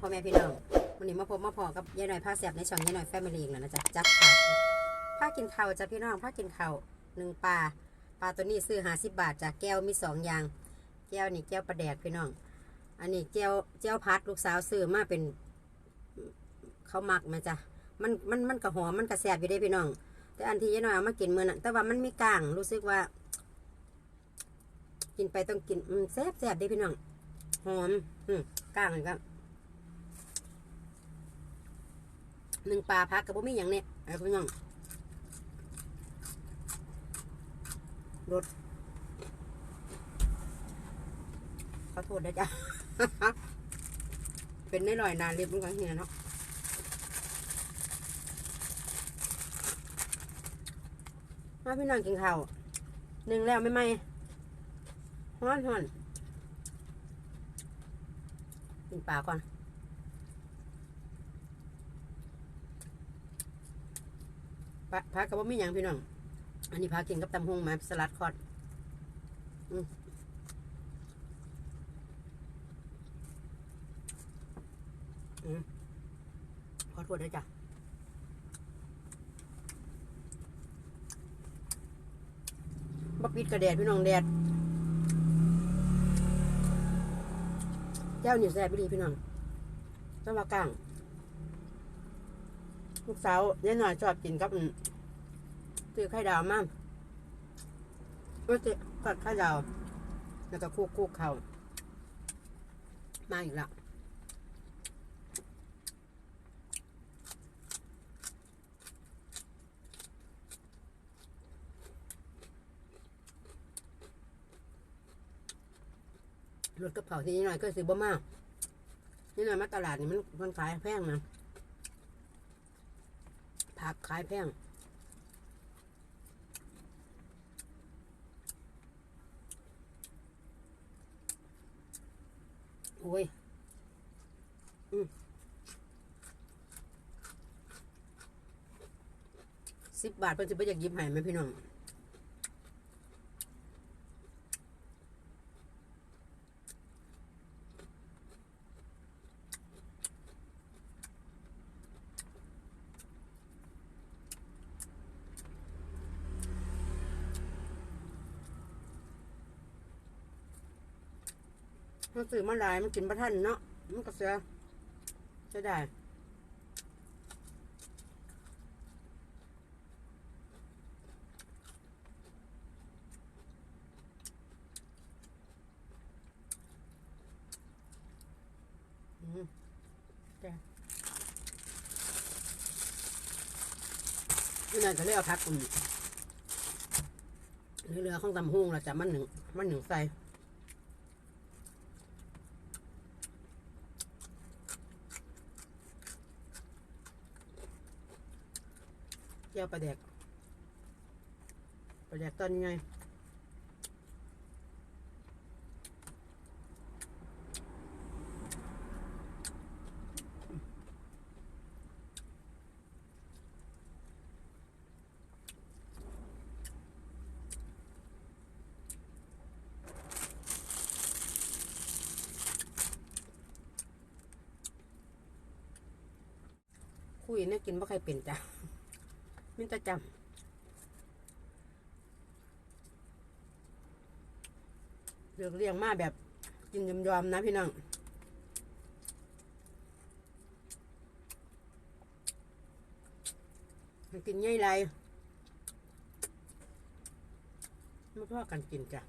พ่อแม่พี่น้องวันนี้มาพบมาพอกับยายหน่อยผ้าแสบในช่องยายหน่อยแฟมิลี่แล้วนะจ๊ะจัดผักผ้ากินเข้าจ้ะพี่น้องผ้ากินเข้าหนึ่งปลาปลาตัวนี้ซื้อหาสิบบาทจากแก้วมีสองอย่าง แก้วนี่แก้วปลาแดกพี่น้อง อันนี้แก้วแก้วพัดลูกสาวซื้อมาเป็นเขาหมักมาจ้ะมันมันมันกระหอมมันกระแสบอยู่ได้พี่น้อง แต่อันที่ยายหน่อยเอามากินมือน่ะแต่ว่ามันมีกลางรู้สึกว่า กินไปต้องกินแซ่บแซ่บเด้พี่น้องหอมอืมกลางเลยครับ หนึ่งปลาพักกับบ่มีอย่างเนี้ยไอ้พี่น้องรสขอโทษนะจ๊ะ เป็นได้ลอยนานเรียบมันก็เฮียเนาะมาพี่น้องกินข้าวหนึ่งแล้วไม่ไหมฮ้อนฮ้อนกินปลาก่อนปลา พักกับว่ามีอย่างพี่น้อง อันนี้พากินกับตำฮงมาสลัดคอดอืมอืมขอโทษด้วยจ้ะบักปิดกระแดดพี่น้องแดดเจ้าหนี่แซ่บไปดีพี่น้องต้องมากลาง ลูกสาวเนี่หน่อยชอบกินกับอืมซื้อไข่ดาวมากก็จะกัดไข่ดาว แล้วก็คูกคูกเขามาอีกและรถกระเพราที่นี่หน่อยก็ซื้อบ่มากนี่หน่อยมาตลาดนี่มันมันขายแพงนะ ผักขายแพงโอ้ย อืมสิบบาทเพิ่นจะไปอยากยิบให้ไหมพี่น้อง มันซื้อมาหลายมันกินประทันเนาะมันก็เสียจะได้อืมจ้นี่นั่นก็เรียกว่าพักอืมเรือของตำฮุงเราจะมันหนึ่งมันหนึ่งใส่ เจียวปลาแดกปลาแดกตอนยังไงคุยเนี่ยกินบ่าใครเป็นจ้ะ มิตรจำเลือกเรียงมาแบบกินยอมๆนะพี่น้องกินง่ายไรไม่พ่อกันกินจ้ะ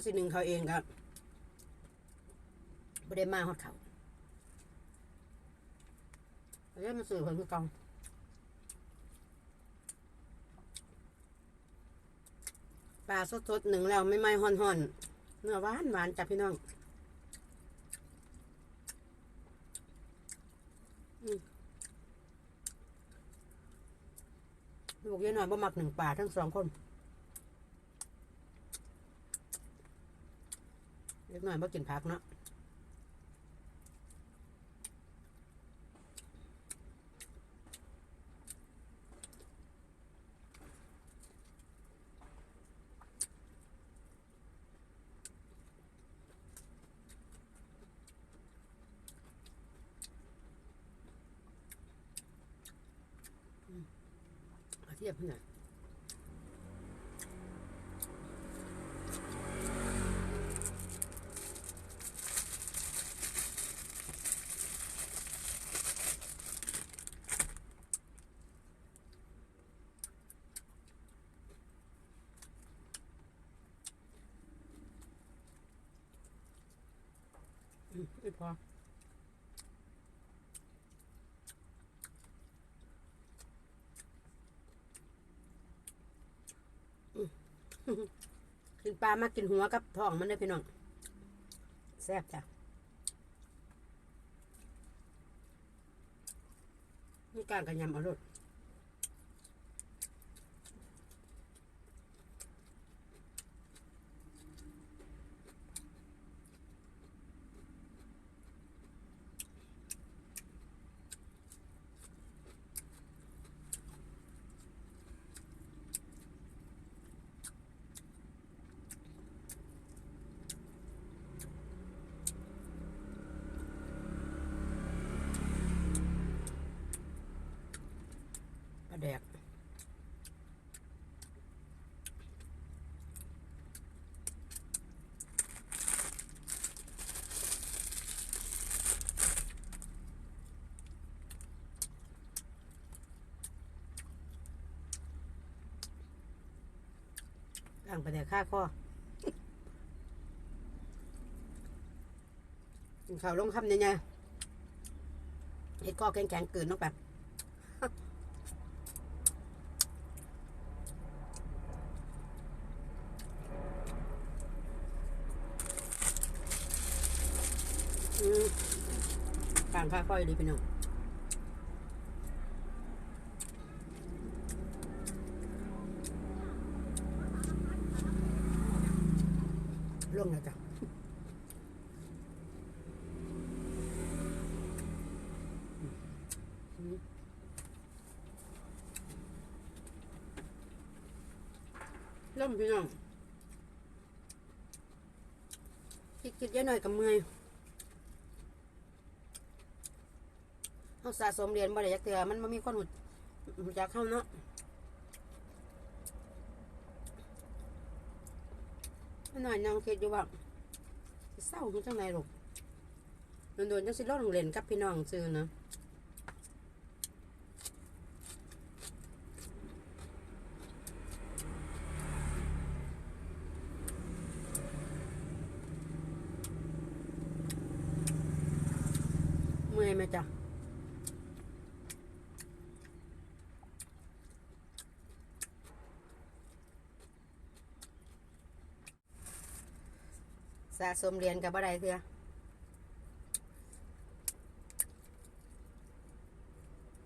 าสิหนึ่งเขาเองครับไม่ได้มาฮอดเขาแล้วมาสื่อคนคือกองปลาสดๆหนึ่งแล้วไม่ไหม้ห่อนๆเนื้อหวานหวานจ้ะพี่น้องอืมลูกเยอะหน่อยบ่มักหนึ่งปลาทั้งสองคน หน่อยมากินพักเนาะเทียบขนาด พอกินปลามากินหัวกับท้องมันได้พี่น้องแซ่บจ้ะนี่การกระยำอร่อย อ่างปลาแดกข้าข้อกินข้าวลงคำเนี่ยไงเห็ดก้อแข็งๆเกินลงไปอืมกางค่าค่อยดีพี่น้อง ล่วงแล้วจ้ะอืมล่มพี่น้องคิดๆเยอะหน่อยกับมือเขาสะสมเหรียญบ่ได้จักเทื่อมันบ่มีคนหูหูจักเข้าเนาะมัน หน่อยนางคิดอยู่ว่าเศร้าคือจังไดลูกโดนๆจังสิลงเล่นกับพี่น้องซื่อนะเมื่อยไหมจ๊ะ สะสมเหรียญกับอะไรเถื่อ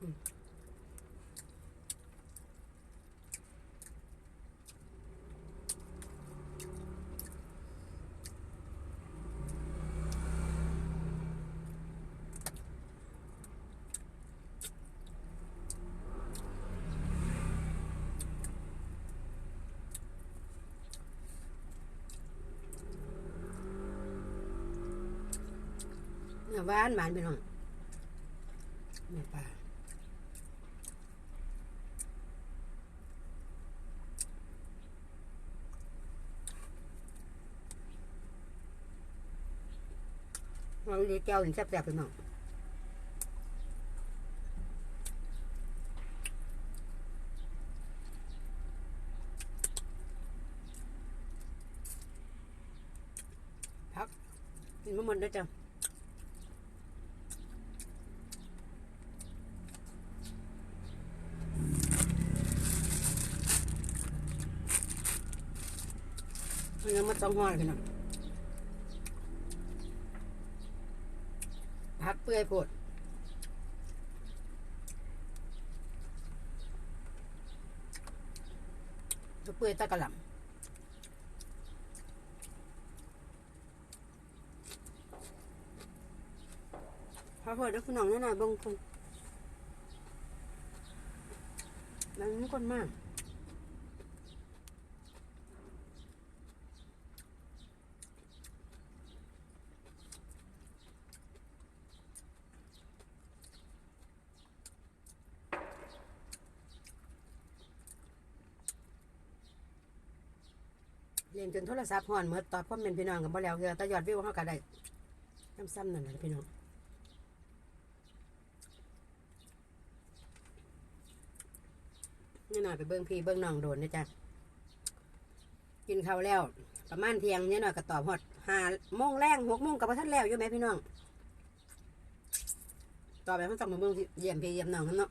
อืม หวานหวานพี่น้องเนื้อปลาเราเรียกแก้วถึงแซ่บๆพี่น้องพักกินมาหมดแล้วจ้ะ มันยังมา สองห่อเลยพี่น้องพักเปื่อยโพดตัวเปื่อยตะกะหล่ำพอเพื่อนพี่น้องนี่นะบางคนมันมีคนมาก เรียนจนโทรศัพท์ห่อนเมื่อตอบคอมเมนต์พี่น้องกับบ่แล้วคือแต่ยอดวิวเฮาก็ได้ซ้ำๆนั่นแหละพี่น้องนี่หน่อยไปเบิ่งพี่เบิ่งน้องโดนนะจ๊ะกินข้าวแล้ว ประมาณเที่ยงเนี่หน่อยก็ตอบฮอดหาโมงแรงหกโมงกับพระท่านแล้วอยู่ไหมพี่น้องตอบไปมันต้องมาเบิ่งที่เยี่ยมพี่เยี่ยมน้องกันเนาะ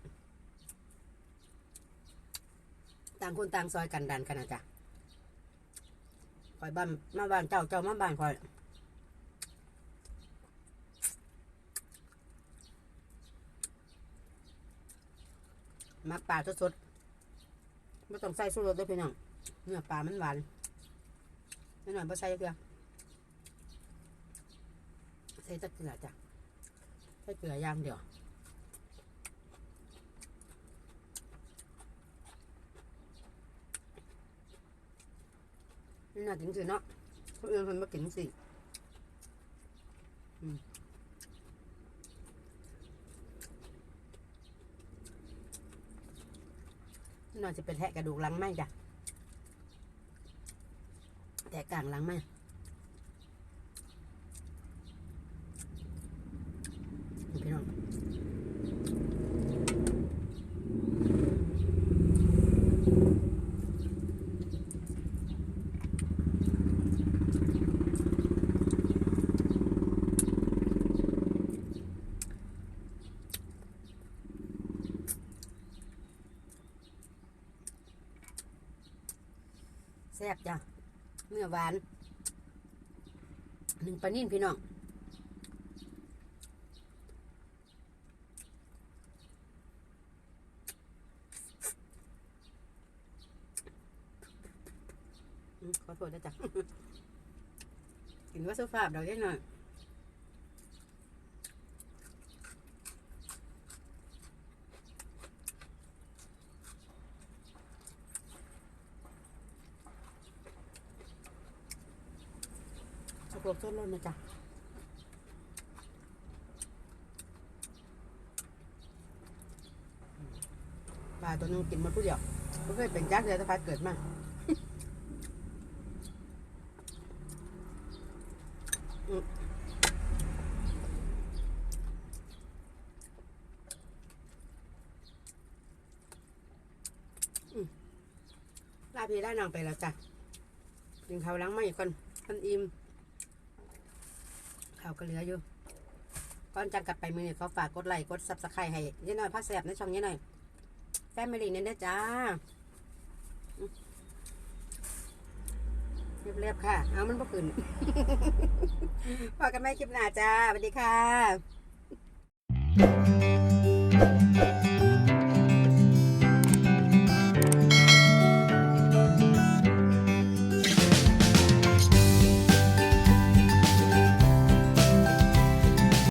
ต่างคนต่างซอยกันดันกันนะจ๊ะ อยบ้านมาบ้านเจ้าเจ้ามาบ้านคอยมักปลาสดๆไม่ต้องใส่สู้รสด้วยพี่น้องเนื้อปลามันหวานนิดหน่อยไม่ใส่เกลือใส่ตะเกลือจ้ะใส่เกลือย่างเดียว นี่น่าถึงสิเนาะคนอื่นคนมากินสิอืมนี่น่าจะเป็นแทะกระดูกหลังไหมจ้ะแทะกลางหลังไหมนี่พี่น้องแซ่บจ้ะเนื้อหวานหนึ่งปลานิ่นพี่น้องขอโทษนะจ๊ะกินว่าสุภาพเราได้หน่อย สกปรกต้นร้นนะจ๊ะปลาตัวนึงกินมาผู้เดียวก็เคยเป็นจักเลยถ้าปลาเกิดมาลาพี่ได้นางไปแล้วจ้ะกินข้าวล้างไม่คนคนอิ่ม ข้าวก็เหลืออยู่ก่อนจังกลับไปมือนี้เขาฝากกดไลค์กดซับสไครต์ให้ยายหน่อยพักแสบในช่องยายหน่อยแฟมิลี่เนี่ยนะจ้าเรียบๆค่ะ เอามันบ่ขึ้นพอกันไหมคลิปหน้าจ้าสวัสดีค่ะ